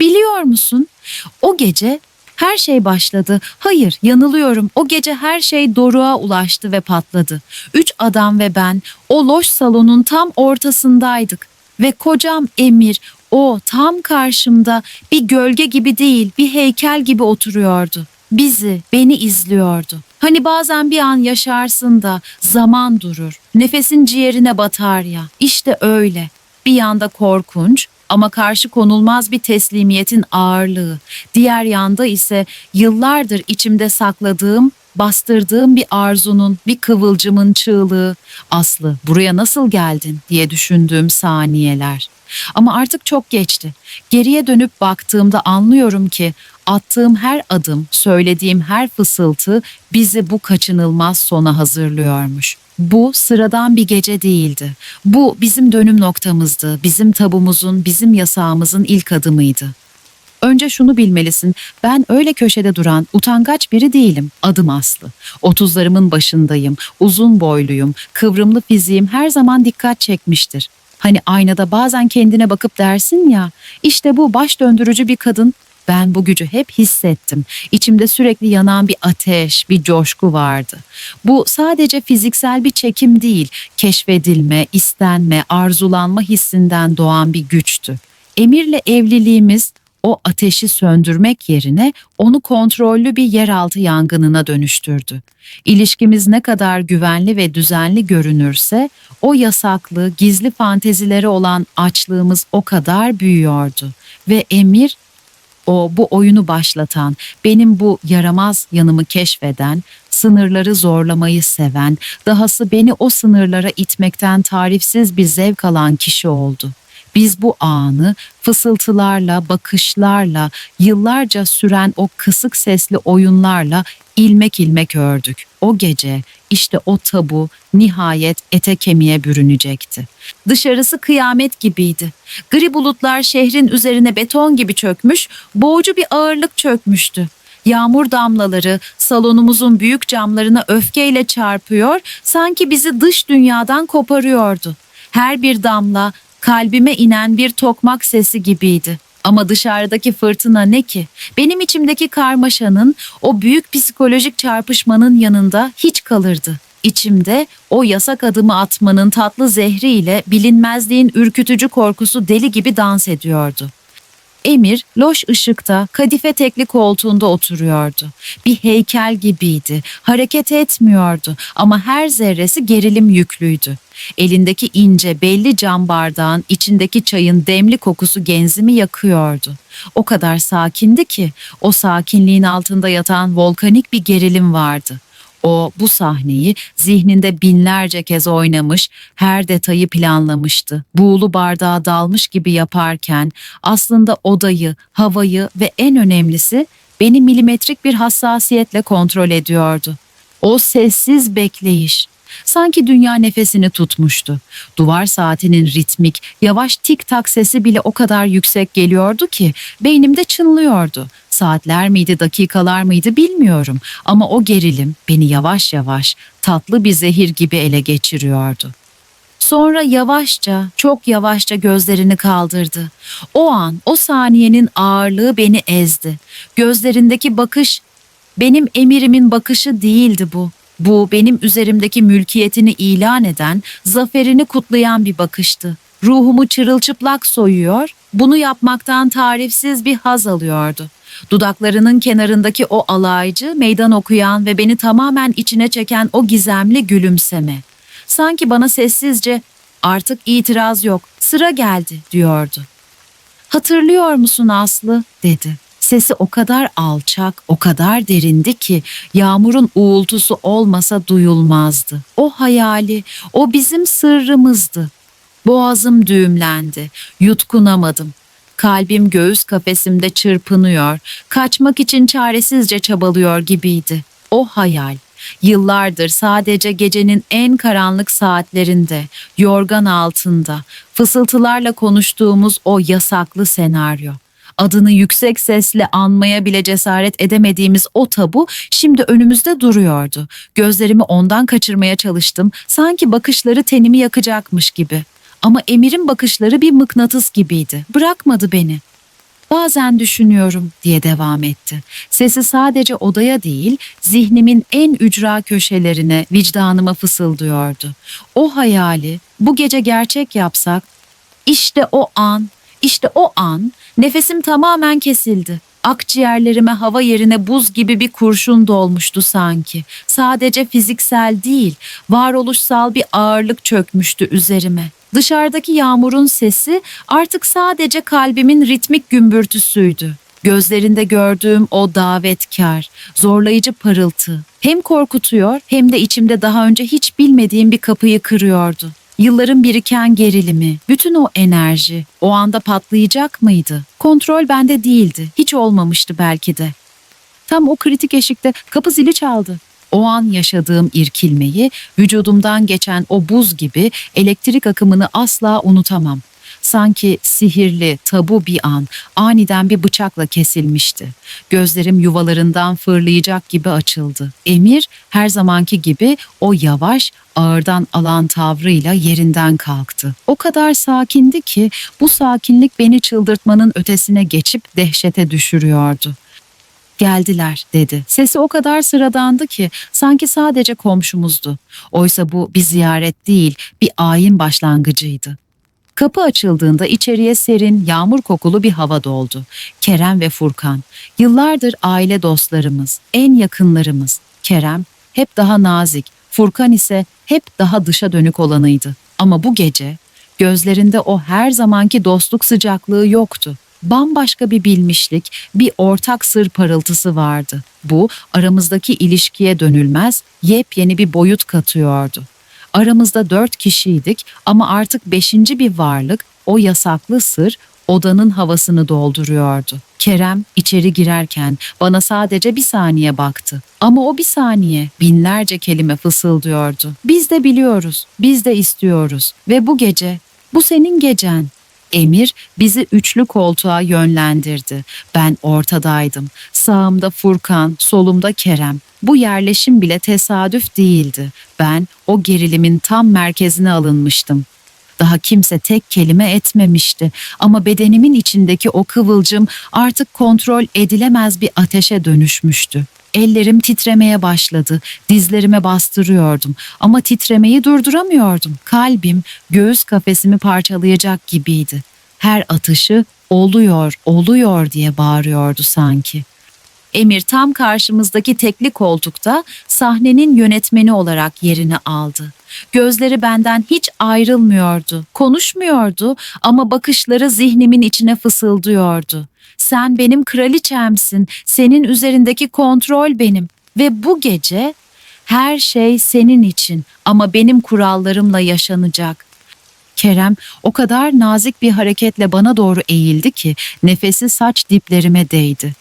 Biliyor musun? O gece her şey başladı. Hayır, yanılıyorum. O gece her şey doruğa ulaştı ve patladı. Üç adam ve ben o loş salonun tam ortasındaydık. Ve kocam Emir o tam karşımda bir gölge gibi değil bir heykel gibi oturuyordu. Bizi, beni izliyordu. Hani bazen bir an yaşarsın da zaman durur. Nefesin ciğerine batar ya. İşte öyle. Bir yanda korkunç ama karşı konulmaz bir teslimiyetin ağırlığı. Diğer yanda ise yıllardır içimde sakladığım, bastırdığım bir arzunun, bir kıvılcımın çığlığı. Aslı buraya nasıl geldin diye düşündüğüm saniyeler. Ama artık çok geçti. Geriye dönüp baktığımda anlıyorum ki attığım her adım, söylediğim her fısıltı bizi bu kaçınılmaz sona hazırlıyormuş. Bu sıradan bir gece değildi. Bu bizim dönüm noktamızdı, bizim tabumuzun, bizim yasağımızın ilk adımıydı. Önce şunu bilmelisin. Ben öyle köşede duran utangaç biri değilim. Adım Aslı. Otuzlarımın başındayım. Uzun boyluyum. Kıvrımlı fiziğim her zaman dikkat çekmiştir. Hani aynada bazen kendine bakıp dersin ya, işte bu baş döndürücü bir kadın. Ben bu gücü hep hissettim. İçimde sürekli yanan bir ateş, bir coşku vardı. Bu sadece fiziksel bir çekim değil, keşfedilme, istenme, arzulanma hissinden doğan bir güçtü. Emir'le evliliğimiz o ateşi söndürmek yerine onu kontrollü bir yeraltı yangınına dönüştürdü. İlişkimiz ne kadar güvenli ve düzenli görünürse o yasaklı, gizli fantezileri olan açlığımız o kadar büyüyordu ve Emir o bu oyunu başlatan, benim bu yaramaz yanımı keşfeden, sınırları zorlamayı seven, dahası beni o sınırlara itmekten tarifsiz bir zevk alan kişi oldu. Biz bu anı fısıltılarla, bakışlarla, yıllarca süren o kısık sesli oyunlarla ilmek ilmek ördük. O gece işte o tabu nihayet ete kemiğe bürünecekti. Dışarısı kıyamet gibiydi. Gri bulutlar şehrin üzerine beton gibi çökmüş, boğucu bir ağırlık çökmüştü. Yağmur damlaları salonumuzun büyük camlarına öfkeyle çarpıyor, sanki bizi dış dünyadan koparıyordu. Her bir damla kalbime inen bir tokmak sesi gibiydi. Ama dışarıdaki fırtına ne ki? Benim içimdeki karmaşanın, o büyük psikolojik çarpışmanın yanında hiç kalırdı. İçimde o yasak adımı atmanın tatlı zehriyle bilinmezliğin ürkütücü korkusu deli gibi dans ediyordu. Emir loş ışıkta kadife tekli koltuğunda oturuyordu. Bir heykel gibiydi. Hareket etmiyordu ama her zerresi gerilim yüklüydü. Elindeki ince belli cam bardağın içindeki çayın demli kokusu genzimi yakıyordu. O kadar sakindi ki o sakinliğin altında yatan volkanik bir gerilim vardı. O bu sahneyi zihninde binlerce kez oynamış, her detayı planlamıştı. Buğulu bardağa dalmış gibi yaparken aslında odayı, havayı ve en önemlisi beni milimetrik bir hassasiyetle kontrol ediyordu. O sessiz bekleyiş. Sanki dünya nefesini tutmuştu. Duvar saatinin ritmik, yavaş tik tak sesi bile o kadar yüksek geliyordu ki beynimde çınlıyordu. Saatler miydi, dakikalar mıydı bilmiyorum ama o gerilim beni yavaş yavaş tatlı bir zehir gibi ele geçiriyordu. Sonra yavaşça, çok yavaşça gözlerini kaldırdı. O an, o saniyenin ağırlığı beni ezdi. Gözlerindeki bakış benim emirimin bakışı değildi bu. Bu benim üzerimdeki mülkiyetini ilan eden, zaferini kutlayan bir bakıştı. Ruhumu çırılçıplak soyuyor, bunu yapmaktan tarifsiz bir haz alıyordu. Dudaklarının kenarındaki o alaycı, meydan okuyan ve beni tamamen içine çeken o gizemli gülümseme. Sanki bana sessizce artık itiraz yok, sıra geldi diyordu. Hatırlıyor musun Aslı dedi. Sesi o kadar alçak, o kadar derindi ki yağmurun uğultusu olmasa duyulmazdı. O hayali, o bizim sırrımızdı. Boğazım düğümlendi, yutkunamadım. Kalbim göğüs kafesimde çırpınıyor, kaçmak için çaresizce çabalıyor gibiydi. O hayal, Yıllardır sadece gecenin en karanlık saatlerinde, yorgan altında, fısıltılarla konuştuğumuz o yasaklı senaryo. Adını yüksek sesle anmaya bile cesaret edemediğimiz o tabu şimdi önümüzde duruyordu. Gözlerimi ondan kaçırmaya çalıştım. Sanki bakışları tenimi yakacakmış gibi. Ama Emir'in bakışları bir mıknatıs gibiydi. Bırakmadı beni. Bazen düşünüyorum diye devam etti. Sesi sadece odaya değil, zihnimin en ücra köşelerine, vicdanıma fısıldıyordu. O hayali bu gece gerçek yapsak, işte o an, işte o an nefesim tamamen kesildi. Akciğerlerime hava yerine buz gibi bir kurşun dolmuştu sanki. Sadece fiziksel değil, varoluşsal bir ağırlık çökmüştü üzerime. Dışarıdaki yağmurun sesi artık sadece kalbimin ritmik gümbürtüsüydü. Gözlerinde gördüğüm o davetkar, zorlayıcı parıltı hem korkutuyor hem de içimde daha önce hiç bilmediğim bir kapıyı kırıyordu. Yılların biriken gerilimi, bütün o enerji o anda patlayacak mıydı? Kontrol bende değildi. Hiç olmamıştı belki de. Tam o kritik eşikte kapı zili çaldı. O an yaşadığım irkilmeyi, vücudumdan geçen o buz gibi elektrik akımını asla unutamam. Sanki sihirli, tabu bir an aniden bir bıçakla kesilmişti. Gözlerim yuvalarından fırlayacak gibi açıldı. Emir her zamanki gibi o yavaş, ağırdan alan tavrıyla yerinden kalktı. O kadar sakindi ki bu sakinlik beni çıldırtmanın ötesine geçip dehşete düşürüyordu. Geldiler dedi. Sesi o kadar sıradandı ki sanki sadece komşumuzdu. Oysa bu bir ziyaret değil, bir ayin başlangıcıydı. Kapı açıldığında içeriye serin, yağmur kokulu bir hava doldu. Kerem ve Furkan, yıllardır aile dostlarımız, en yakınlarımız. Kerem hep daha nazik, Furkan ise hep daha dışa dönük olanıydı. Ama bu gece gözlerinde o her zamanki dostluk sıcaklığı yoktu. Bambaşka bir bilmişlik, bir ortak sır parıltısı vardı. Bu aramızdaki ilişkiye dönülmez, yepyeni bir boyut katıyordu. Aramızda dört kişiydik ama artık beşinci bir varlık o yasaklı sır odanın havasını dolduruyordu. Kerem içeri girerken bana sadece bir saniye baktı. Ama o bir saniye binlerce kelime fısıldıyordu. Biz de biliyoruz, biz de istiyoruz ve bu gece, bu senin gecen. Emir bizi üçlü koltuğa yönlendirdi. Ben ortadaydım. Sağımda Furkan, solumda Kerem. Bu yerleşim bile tesadüf değildi. Ben o gerilimin tam merkezine alınmıştım. Daha kimse tek kelime etmemişti ama bedenimin içindeki o kıvılcım artık kontrol edilemez bir ateşe dönüşmüştü. Ellerim titremeye başladı. Dizlerime bastırıyordum ama titremeyi durduramıyordum. Kalbim göğüs kafesimi parçalayacak gibiydi. Her atışı oluyor, oluyor diye bağırıyordu sanki. Emir tam karşımızdaki tekli koltukta sahnenin yönetmeni olarak yerini aldı. Gözleri benden hiç ayrılmıyordu, konuşmuyordu ama bakışları zihnimin içine fısıldıyordu. Sen benim kraliçemsin, senin üzerindeki kontrol benim ve bu gece her şey senin için ama benim kurallarımla yaşanacak. Kerem o kadar nazik bir hareketle bana doğru eğildi ki nefesi saç diplerime değdi.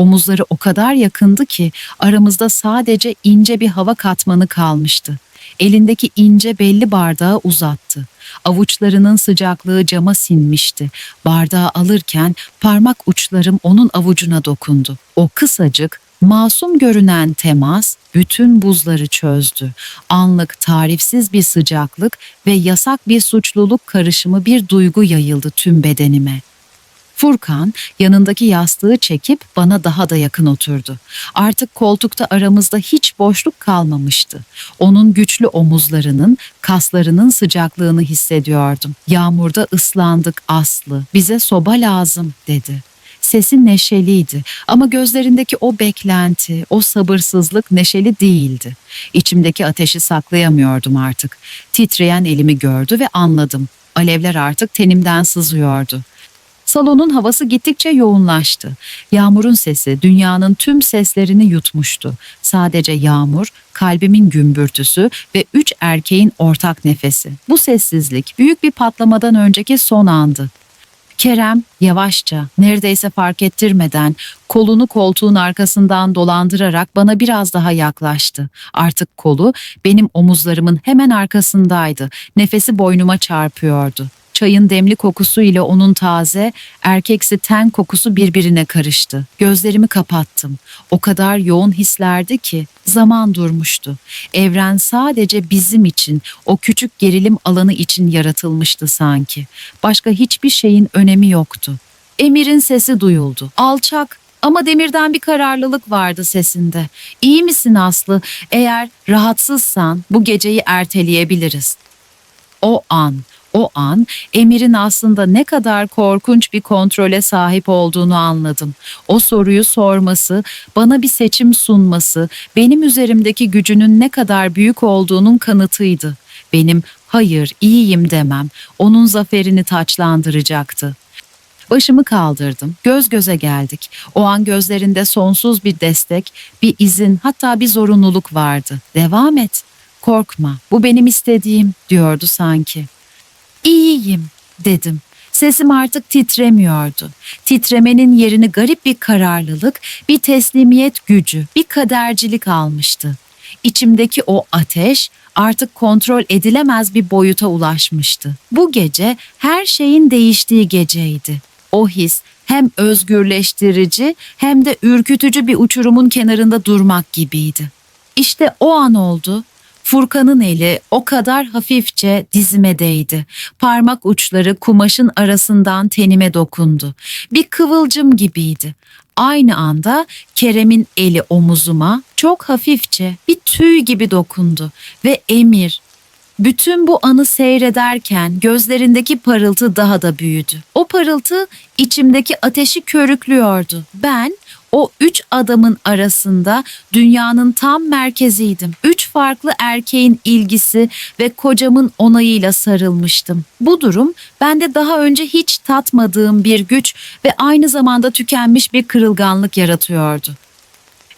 Omuzları o kadar yakındı ki aramızda sadece ince bir hava katmanı kalmıştı. Elindeki ince belli bardağı uzattı. Avuçlarının sıcaklığı cama sinmişti. Bardağı alırken parmak uçlarım onun avucuna dokundu. O kısacık, masum görünen temas bütün buzları çözdü. Anlık tarifsiz bir sıcaklık ve yasak bir suçluluk karışımı bir duygu yayıldı tüm bedenime. Furkan yanındaki yastığı çekip bana daha da yakın oturdu. Artık koltukta aramızda hiç boşluk kalmamıştı. Onun güçlü omuzlarının, kaslarının sıcaklığını hissediyordum. Yağmurda ıslandık Aslı. Bize soba lazım dedi. Sesi neşeliydi ama gözlerindeki o beklenti, o sabırsızlık neşeli değildi. İçimdeki ateşi saklayamıyordum artık. Titreyen elimi gördü ve anladım. Alevler artık tenimden sızıyordu. Salonun havası gittikçe yoğunlaştı. Yağmurun sesi dünyanın tüm seslerini yutmuştu. Sadece yağmur, kalbimin gümbürtüsü ve üç erkeğin ortak nefesi. Bu sessizlik büyük bir patlamadan önceki son andı. Kerem yavaşça, neredeyse fark ettirmeden kolunu koltuğun arkasından dolandırarak bana biraz daha yaklaştı. Artık kolu benim omuzlarımın hemen arkasındaydı. Nefesi boynuma çarpıyordu. Çayın demli kokusu ile onun taze, erkeksi ten kokusu birbirine karıştı. Gözlerimi kapattım. O kadar yoğun hislerdi ki zaman durmuştu. Evren sadece bizim için, o küçük gerilim alanı için yaratılmıştı sanki. Başka hiçbir şeyin önemi yoktu. Emir'in sesi duyuldu. Alçak ama demirden bir kararlılık vardı sesinde. İyi misin Aslı? Eğer rahatsızsan bu geceyi erteleyebiliriz. O an, o an Emir'in aslında ne kadar korkunç bir kontrole sahip olduğunu anladım. O soruyu sorması, bana bir seçim sunması, benim üzerimdeki gücünün ne kadar büyük olduğunun kanıtıydı. Benim hayır, iyiyim demem onun zaferini taçlandıracaktı. Başımı kaldırdım. Göz göze geldik. O an gözlerinde sonsuz bir destek, bir izin, hatta bir zorunluluk vardı. Devam et. Korkma. Bu benim istediğim diyordu sanki. İyiyim dedim. Sesim artık titremiyordu. Titremenin yerini garip bir kararlılık, bir teslimiyet gücü, bir kadercilik almıştı. İçimdeki o ateş artık kontrol edilemez bir boyuta ulaşmıştı. Bu gece her şeyin değiştiği geceydi. O his hem özgürleştirici hem de ürkütücü bir uçurumun kenarında durmak gibiydi. İşte o an oldu. Furkan'ın eli o kadar hafifçe dizime değdi. Parmak uçları kumaşın arasından tenime dokundu. Bir kıvılcım gibiydi. Aynı anda Kerem'in eli omuzuma çok hafifçe bir tüy gibi dokundu ve Emir bütün bu anı seyrederken gözlerindeki parıltı daha da büyüdü. O parıltı içimdeki ateşi körüklüyordu. Ben o üç adamın arasında dünyanın tam merkeziydim. Üç farklı erkeğin ilgisi ve kocamın onayıyla sarılmıştım. Bu durum bende daha önce hiç tatmadığım bir güç ve aynı zamanda tükenmiş bir kırılganlık yaratıyordu.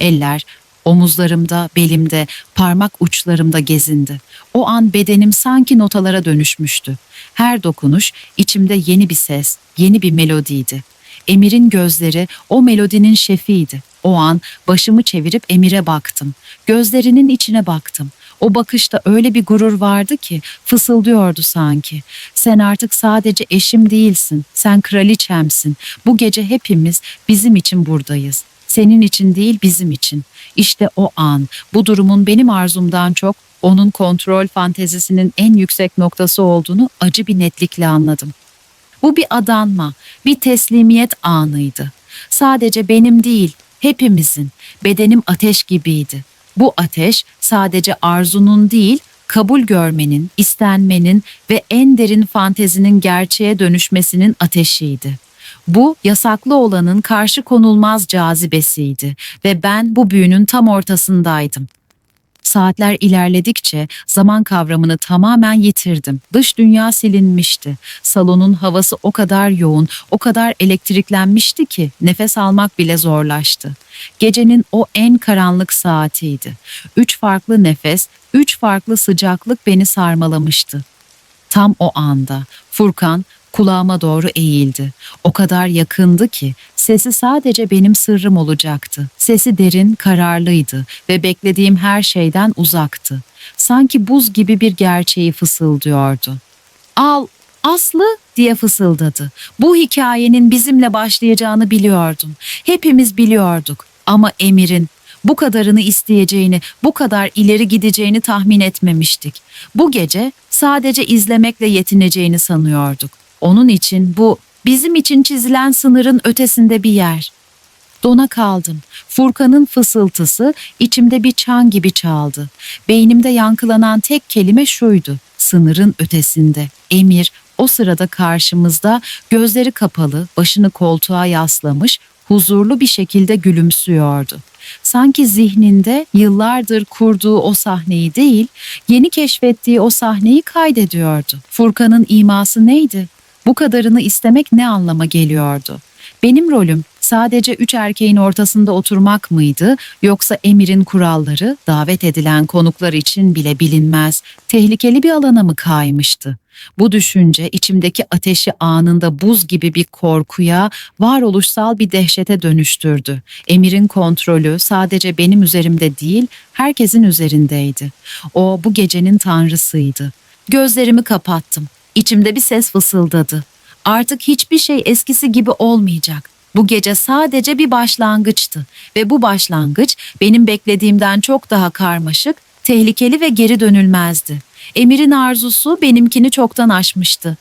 Eller omuzlarımda, belimde, parmak uçlarımda gezindi. O an bedenim sanki notalara dönüşmüştü. Her dokunuş içimde yeni bir ses, yeni bir melodiydi. Emir'in gözleri o melodinin şefiydi. O an başımı çevirip Emir'e baktım. Gözlerinin içine baktım. O bakışta öyle bir gurur vardı ki fısıldıyordu sanki. Sen artık sadece eşim değilsin, sen kraliçemsin. Bu gece hepimiz bizim için buradayız. Senin için değil bizim için. İşte o an bu durumun benim arzumdan çok onun kontrol fantezisinin en yüksek noktası olduğunu acı bir netlikle anladım. Bu bir adanma, bir teslimiyet anıydı. Sadece benim değil, hepimizin. Bedenim ateş gibiydi. Bu ateş sadece arzunun değil, kabul görmenin, istenmenin ve en derin fantezinin gerçeğe dönüşmesinin ateşiydi. Bu yasaklı olanın karşı konulmaz cazibesiydi ve ben bu büyünün tam ortasındaydım. Saatler ilerledikçe zaman kavramını tamamen yitirdim. Dış dünya silinmişti. Salonun havası o kadar yoğun, o kadar elektriklenmişti ki nefes almak bile zorlaştı. Gecenin o en karanlık saatiydi. Üç farklı nefes, üç farklı sıcaklık beni sarmalamıştı. Tam o anda Furkan kulağıma doğru eğildi. O kadar yakındı ki sesi sadece benim sırrım olacaktı. Sesi derin, kararlıydı ve beklediğim her şeyden uzaktı. Sanki buz gibi bir gerçeği fısıldıyordu. Al, Aslı diye fısıldadı. Bu hikayenin bizimle başlayacağını biliyordum. Hepimiz biliyorduk ama Emir'in bu kadarını isteyeceğini, bu kadar ileri gideceğini tahmin etmemiştik. Bu gece sadece izlemekle yetineceğini sanıyorduk. Onun için bu bizim için çizilen sınırın ötesinde bir yer. Dona kaldım. Furkan'ın fısıltısı içimde bir çan gibi çaldı. Beynimde yankılanan tek kelime şuydu. Sınırın ötesinde. Emir o sırada karşımızda gözleri kapalı, başını koltuğa yaslamış, huzurlu bir şekilde gülümsüyordu. Sanki zihninde yıllardır kurduğu o sahneyi değil, yeni keşfettiği o sahneyi kaydediyordu. Furkan'ın iması neydi? Bu kadarını istemek ne anlama geliyordu? Benim rolüm sadece üç erkeğin ortasında oturmak mıydı yoksa emirin kuralları davet edilen konuklar için bile bilinmez, tehlikeli bir alana mı kaymıştı? Bu düşünce içimdeki ateşi anında buz gibi bir korkuya, varoluşsal bir dehşete dönüştürdü. Emir'in kontrolü sadece benim üzerimde değil, herkesin üzerindeydi. O bu gecenin tanrısıydı. Gözlerimi kapattım. İçimde bir ses fısıldadı. Artık hiçbir şey eskisi gibi olmayacak. Bu gece sadece bir başlangıçtı ve bu başlangıç benim beklediğimden çok daha karmaşık, tehlikeli ve geri dönülmezdi. Emir'in arzusu benimkini çoktan aşmıştı.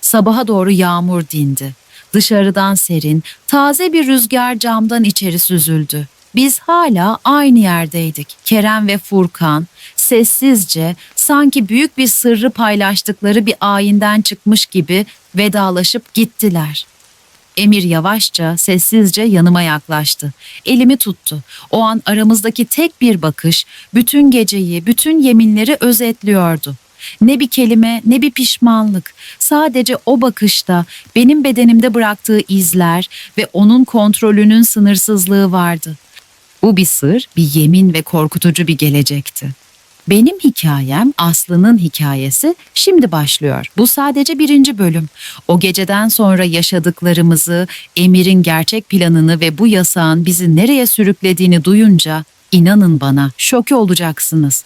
Sabaha doğru yağmur dindi. Dışarıdan serin, taze bir rüzgar camdan içeri süzüldü. Biz hala aynı yerdeydik. Kerem ve Furkan sessizce sanki büyük bir sırrı paylaştıkları bir ayinden çıkmış gibi vedalaşıp gittiler. Emir yavaşça, sessizce yanıma yaklaştı. Elimi tuttu. O an aramızdaki tek bir bakış bütün geceyi, bütün yeminleri özetliyordu. Ne bir kelime, ne bir pişmanlık. Sadece o bakışta benim bedenimde bıraktığı izler ve onun kontrolünün sınırsızlığı vardı. Bu bir sır, bir yemin ve korkutucu bir gelecekti. Benim hikayem Aslı'nın hikayesi şimdi başlıyor. Bu sadece birinci bölüm. O geceden sonra yaşadıklarımızı, Emir'in gerçek planını ve bu yasağın bizi nereye sürüklediğini duyunca inanın bana şoke olacaksınız.